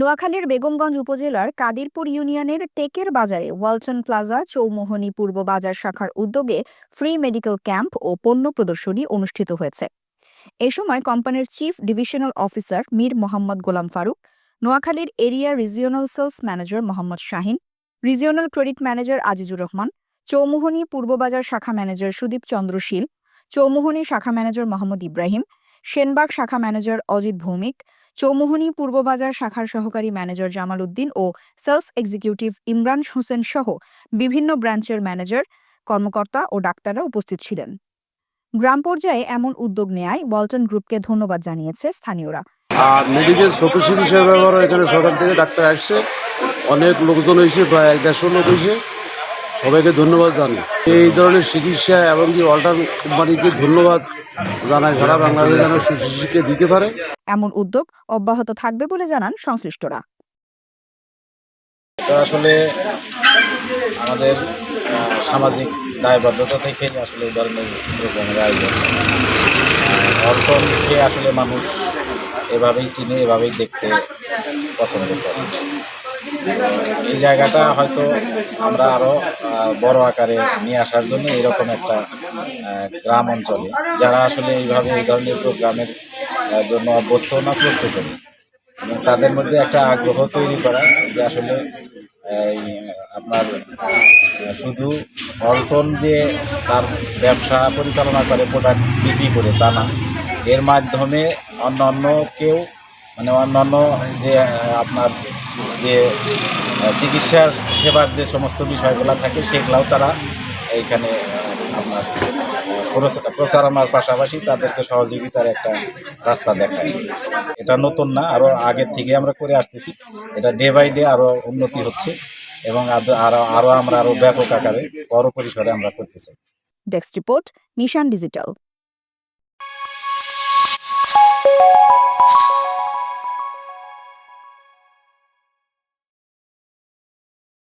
নোয়াখালীর বেগমগঞ্জ উপজেলার কাদিরপুর ইউনিয়নের টেকের বাজারে ওয়ালটন প্লাজা, চৌমোহনী পূর্ব বাজার শাখার উদ্যোগে ফ্রি মেডিকেল ক্যাম্প ও পণ্য প্রদর্শনী অনুষ্ঠিত হয়েছে। এ সময় কোম্পানির chief divisional officer Mir Mohammad Golam Faruk, নোয়াখালীর area regional sales manager Mohammad Shahin, regional credit manager Azizur Rahman, Chowmuhani Purbabazar শাখা ম্যানেজার সুদীপ চন্দ্র শীল, চৌমোহনী শাখা ম্যানেজার মোহাম্মদ ইব্রাহিম, সেনবাগ শাখা ম্যানেজার অজিত ভৌমিক চৌমোহনী পূর্ববাজার শাখার সহকারী ম্যানেজার জামাল উদ্দিন ও সেলস এক্সিকিউটিভ ইমরান হোসেন সহ বিভিন্ন ব্রাঞ্চের ম্যানেজার, কর্মকর্তা ও ডাক্তাররা উপস্থিত ছিলেন। গ্রাম পর্যায়ে এমন উদ্যোগ নেয়ায় ওয়ালটন গ্রুপকে ধন্যবাদ জানিয়েছে স্থানীয়রা। আর মেডিকেল চক্ষু চিকিৎসার ব্যবহার এখানে সকাল থেকে ডাক্তার আসছে। অনেক লোকজন হয়েছে প্রায় এক দেড়শো লোক হয়েছে সবাইকে ধন্যবাদ জানাই। এই ধরনের চিকিৎসা এবং অল্টার কোম্পানিকে ধন্যবাদ জানাই সারা বাংলাদেশ যেন দিতে পারে। এমন উদ্যোগ অব্যাহত থাকবে বলে জানান সংশ্লিষ্টরা। তো আসলে আমাদের সামাজিক দায়বদ্ধতা থেকে আসলে এই ধরনের প্রোগ্রামের আয়োজন। আসলে মানুষ এভাবেই চিনে এভাবেই দেখতে পছন্দ করে। এই জায়গাটা হয়তো আমরা আরও বড় আকারে নিয়ে আসার জন্য এরকম একটা গ্রাম অঞ্চলে, যারা আসলে এইভাবে এই ধরনের প্রোগ্রামের জন্য অভ্যস্ত না, প্রস্তুত এবং তাদের মধ্যে একটা আগ্রহ তৈরি করা যে আসলে আপনার শুধু অল্টন যে তার ব্যবসা পরিচালনা করে প্রোডাক্ট বিক্রি করে তা না, এর মাধ্যমে অন্য কেউ মানে অন্যান্য যে আপনার যে আহ, চিকিৎসা সেবার যে সমস্ত বিষয়গুলো থাকে সেগুলাও তারা এইখানে আপনার প্রচার- প্রচারণার পাশাপাশি তাদেরকে সহযোগিতার একটা রাস্তা দেখায়। এটা নতুন না আরও আগের থেকে আমরা করে আসতেছি। এটা ডে বাই ডে আরও উন্নতি হচ্ছে এবং আদ- আরও আরও আমরা আরও ব্যাপক আকারে বড় পরিসরে আমরা করতে চাই। ডেস্ক রিপোর্ট নিশান ডিজিটাল